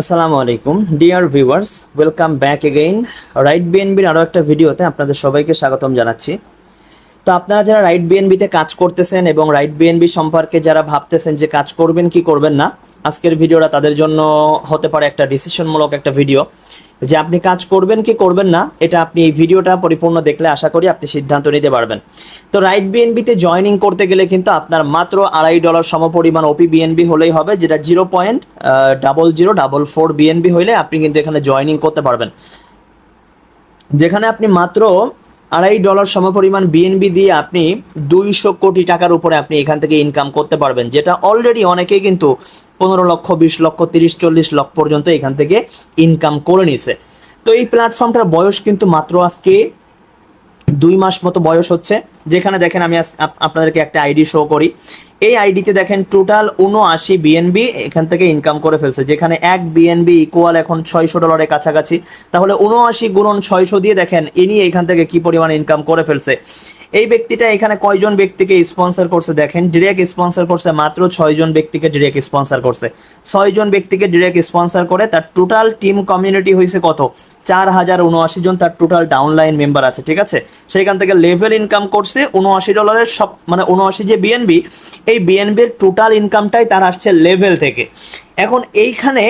আসসালামু আলাইকুম। Dear viewers welcome back again right বিএনবির আরও একটা ভিডিওতে আপনাদের সবাইকে স্বাগতম জানাচ্ছি। তো আপনারা যারা রাইট বিএনবিতে কাজ করতেছেন এবং রাইট বিএনবি সম্পর্কে যারা ভাবতেছেন যে কাজ করবেন কি করবেন না আজকের ভিডিওটা তাদের জন্য হতে পারে একটা ডিসিশনমূলক একটা ভিডিও যে আপনি কাজ করবেন কি করবেন না, এটা আপনি এই ভিডিওটা পরিপূর্ণ দেখলে আশা করি আপনি সিদ্ধান্ত নিতে পারবেন। তো রাইট বিএনবিতে জয়েনিং করতে গেলে কিন্তু আপনার মাত্র আড়াই ডলার সমপরিমাণ ওপি বিএনবি হলেই হবে, যেটা zero point double zero double four BNB হলে আপনি কিন্তু এখানে জয়েনিং করতে পারবেন। যেখানে আপনি মাত্র আড়াই ডলার সমপরিমাণ বিএনবি দিয়ে আপনি দুইশো কোটি টাকার উপরে আপনি এখান থেকে ইনকাম করতে পারবেন, যেটা অলরেডি অনেকেই কিন্তু পনেরো লক্ষ, বিশ লক্ষ, তিরিশ, চল্লিশ লক্ষ পর্যন্ত এখান থেকে ইনকাম করে নিছে। তো এই প্ল্যাটফর্মটার বয়স কিন্তু মাত্র আজকে দুই মাস মতো বয়স হচ্ছে। যেখানে দেখেন আমি আপনাদেরকে একটা আইডি শো করি। এই আইডিতে দেখেন টোটাল উনআশি বিএনবি এখান থেকে ইনকাম করে ফেলছে। যেখানে এক বিএনবি ইকুয়াল এখন ছয়শো ডলারের কাছাকাছি। তাহলে উনআশি গুণন ছয়শো দিয়ে দেখেন ইনি এখান থেকে কি পরিমাণ ইনকাম করে ফেলছে। এই ব্যক্তিটা এখানে কয়জন ব্যক্তিকে স্পন্সর করছে দেখেন ডিরেক্ট স্পন্সর করছে মাত্র ছয়জন ব্যক্তিকে ডিরেক্ট স্পন্সর করছে। ছয়জন ব্যক্তিকে ডিরেক্ট স্পন্সর করে তার টোটাল টিম কমিউনিটি হয়েছে কত? চার হাজার উনআশি জন তার টোটাল ডাউনলাইন মেম্বার আছে, ঠিক আছে? সেখান থেকে লেভেল ইনকাম করছে উনআশি ডলারের সব মানে উনআশি যে বিএনবি এই বিএনবির টোটাল ইনকামটাই তার আসছে লেভেল থেকে। এখন এইখানে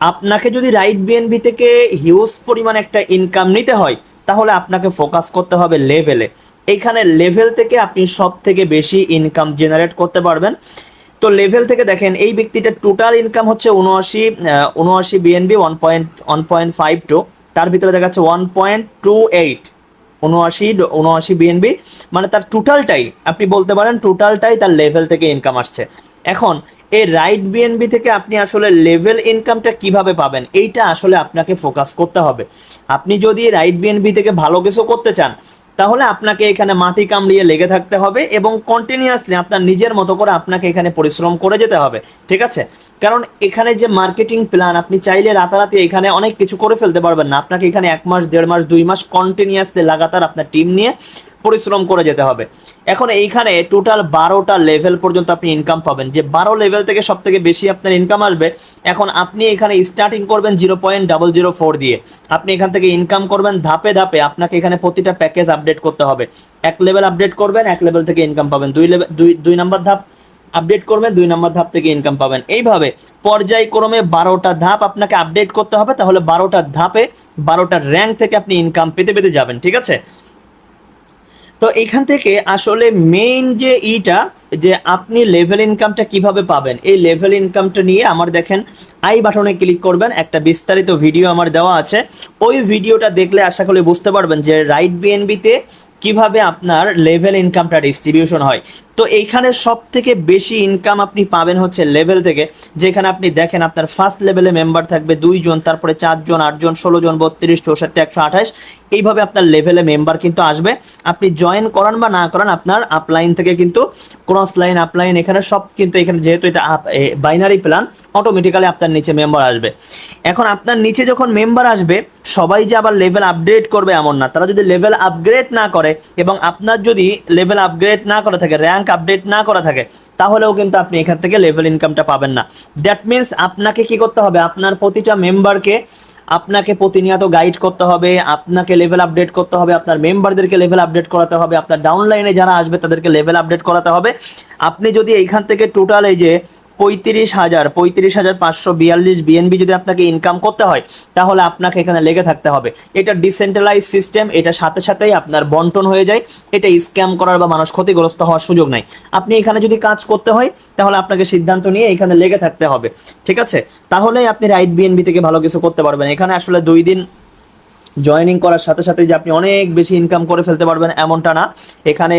আপনাকে যদি রাইট বিএনবি থেকে হিউজ পরিমাণ একটা ইনকাম নিতে হয়, তাহলে আপনাকে ফোকাস করতে হবে লেভেলে এইখানে লেভেল থেকে আপনি সব থেকে বেশি ইনকাম জেনারেট করতে পারবেন। তো লেভেল থেকে দেখেন, এই ব্যক্তিটার টোটাল ইনকাম হচ্ছে উনআশি উনআশি BNB one point one point five two তার ভিতরে দেখা যাচ্ছে ওয়ান পয়েন্ট টু এইট উনআশি উনআশি বিএনবি মানে তার টোটালটাই আপনি বলতে পারেন টোটালটাই তার লেভেল থেকে ইনকাম আসছে। এখন, এই রাইট বিএনবি থেকে আপনি আসলে লেভেল ইনকামটা কীভাবে পাবেন, এইটা আসলে আপনাকে ফোকাস করতে হবে। আপনি যদি রাইট বিএনবি থেকে ভালো কিছু করতে চান তাহলে আপনাকে এখানে মাটি কামড়িয়ে লেগে থাকতে হবে এবং কন্টিনিউয়াসলি আপনার নিজের মতো করে আপনাকে এখানে পরিশ্রম করে যেতে হবে, ঠিক আছে? কারণ এখানে যে মার্কেটিং প্ল্যান আপনি চাইলে রাতারাতি এখানে অনেক কিছু করে ফেলতে পারবেন না। আপনাকে এখানে এক মাস, দেড় মাস, দুই মাস কন্টিনিউয়াসলি লাগাতার আপনার টিম নিয়ে পরিশ্রম করে যেতে হবে। এখন এইখানে টোটাল বারোটা লেভেল পর্যন্ত আপনি ইনকাম পাবেন। যে বারো লেভেল থেকে সব থেকে বেশি আপনার ইনকাম আসবে, এখন আপনি এখানে স্টার্টিং করবেন zero point double zero four দিয়ে। আপনি এখান থেকে ইনকাম করবেন ধাপে ধাপে আপনাকে এখানে প্রতিটা প্যাকেজ আপডেট করতে হবে। এক লেভেল আপডেট করবেন, এক লেভেল থেকে ইনকাম পাবেন। দুই লেভেল দুই দুই নাম্বার ধাপ আপডেট করবেন, দুই নাম্বার ধাপ থেকে ইনকাম পাবেন। এইভাবে পর্যায়ক্রমে বারোটা ধাপ আপনাকে আপডেট করতে হবে, তাহলে বারোটা ধাপে বারোটা র্যাঙ্ক থেকে আপনি ইনকাম পেতে পেতে যাবেন, ঠিক আছে? তো এখান থেকে আসলে মেইন যে ইটা, যে আপনি লেভেল ইনকামটা কীভাবে পাবেন, এই লেভেল ইনকামটা নিয়ে আমার দেখেন আই বাটনে ক্লিক করবেন, একটা বিস্তারিত ভিডিও আমার দেওয়া আছে। ওই ভিডিওটা দেখলে আশা করি বুঝতে পারবেন যে রাইট বিএনবিতে কীভাবে আপনার লেভেল ইনকামটা ডিস্ট্রিবিউশন হয়। তো এইখানে সব থেকে বেশি ইনকাম আপনি পাবেন হচ্ছে লেভেল থেকে, যেখানে আপনি দেখেন আপনার ফার্স্ট লেভেলে মেম্বার থাকবে দুইজন তারপরে চারজন আটজন ষোলো জন, বত্রিশ, চৌষট্টি, একশো আঠাশ এইভাবে আপনার লেভেলে মেম্বার কিন্তু আসবে। আপনি জয়েন করান বা না করান, আপনার আপলাইন থেকে কিন্তু ক্রস লাইন আপলাইন এখানে সব কিন্তু এখানে যেহেতু এটা বাইনারি প্ল্যান অটোমেটিক্যালি আপনার নিচে মেম্বার আসবে। এখন আপনার নিচে যখন মেম্বার আসবে, সবাই যে আবার লেভেল আপডেট করবে এমন না। তারা যদি লেভেল আপগ্রেড না করে এবং আপনার যদি লেভেল আপগ্রেড না করা থাকে র্যাঙ্ক আপডেট না করা থাকে, তাহলেও কিন্তু আপনি এখান থেকে লেভেল ইনকামটা পাবেন না। দ্যাট মিনস আপনাকে কি করতে হবে? আপনার প্রতিটা মেম্বারকে আপনাকে প্রতিনিয়ত গাইড করতে হবে, আপনাকে লেভেল আপডেট করতে হবে, আপনার মেম্বারদেরকে লেভেল আপডেট করাতে হবে, আপনার ডাউনলাইনে যারা আসবে তাদেরকে লেভেল আপডেট করাতে হবে। আপনি যদি এইখান থেকে টোটাল এই যে পঁয়ত্রিশ হাজার পঁয়ত্রিশ হাজার পাঁচশো বিয়াল্লিশ বিএনবি যদি আপনাকে ইনকাম করতে হয়, তাহলে আপনাকে এখানে লেগে থাকতে হবে। এটা ডিসেন্ট্রালাইজ সিস্টেম এটা সাথে সাথেই আপনার বন্টন হয়ে যায়। এটা স্ক্যাম করার বা মানুষ ক্ষতিগ্রস্ত হওয়ার সুযোগ নাই। আপনি এখানে যদি কাজ করতে হয়, তাহলে আপনাকে সিদ্ধান্ত নিয়ে এখানে লেগে থাকতে হবে। ঠিক আছে? তাহলেই আপনি রাইট বিএনবি থেকে ভালো কিছু করতে পারবেন। এখানে আসলে দুই দিন জয়েনিং করার সাথে সাথে যে আপনি অনেক বেশি ইনকাম করে ফেলতে পারবেন এমনটা না। এখানে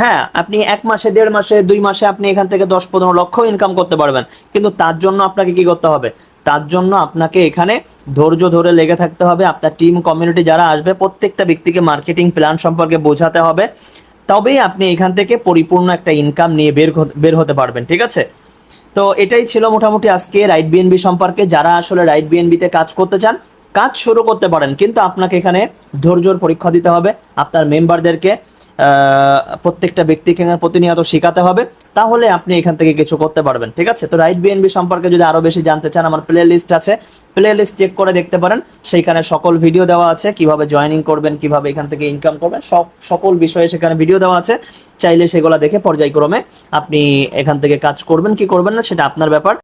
হ্যাঁ আপনি এক মাসে, দেড় মাসে, দুই মাসে আপনি এখান থেকে দশ পনেরো লক্ষ ইনকাম করতে পারবেন। কিন্তু তার জন্য আপনাকে কি করতে হবে? তার জন্য আপনাকে এখানে ধৈর্য ধরে লেগে থাকতে হবে। আপনার টিম কমিউনিটি যারা আসবে, প্রত্যেকটা ব্যক্তিকে মার্কেটিং প্ল্যান সম্পর্কে বোঝাতে হবে। তবেই আপনি এখান থেকে পরিপূর্ণ একটা ইনকাম নিয়ে বের বের হতে পারবেন, ঠিক আছে? তো এটাই ছিল মোটামুটি আজকে রাইট বিএনবি সম্পর্কে। যারা আসলে রাইট বিএনবিতে কাজ করতে চান কাজ শুরু করতে পারেন, কিন্তু আপনাকে এখানে ধৈর্যর পরীক্ষা দিতে হবে। আপনার মেম্বারদেরকে প্রত্যেকটা ব্যক্তিকে প্রতিনিয়ত শেখাতে হবে, তাহলে আপনি এখান থেকে কিছু করতে পারবেন, ঠিক আছে? তো রাইট বিএনবি সম্পর্কে যদি আরও বেশি জানতে চান, আমার প্লে লিস্ট আছে। প্লে লিস্ট চেক করে দেখতে পারেন, সেইখানে সকল ভিডিও দেওয়া আছে, কীভাবে জয়েনিং করবেন, কীভাবে এখান থেকে ইনকাম করবেন, সব, সকল বিষয়ে সেখানে ভিডিও দেওয়া আছে। চাইলে সেগুলো দেখে পর্যায়ক্রমে আপনি এখান থেকে কাজ করবেন, কি করবেন না, সেটা আপনার ব্যাপার।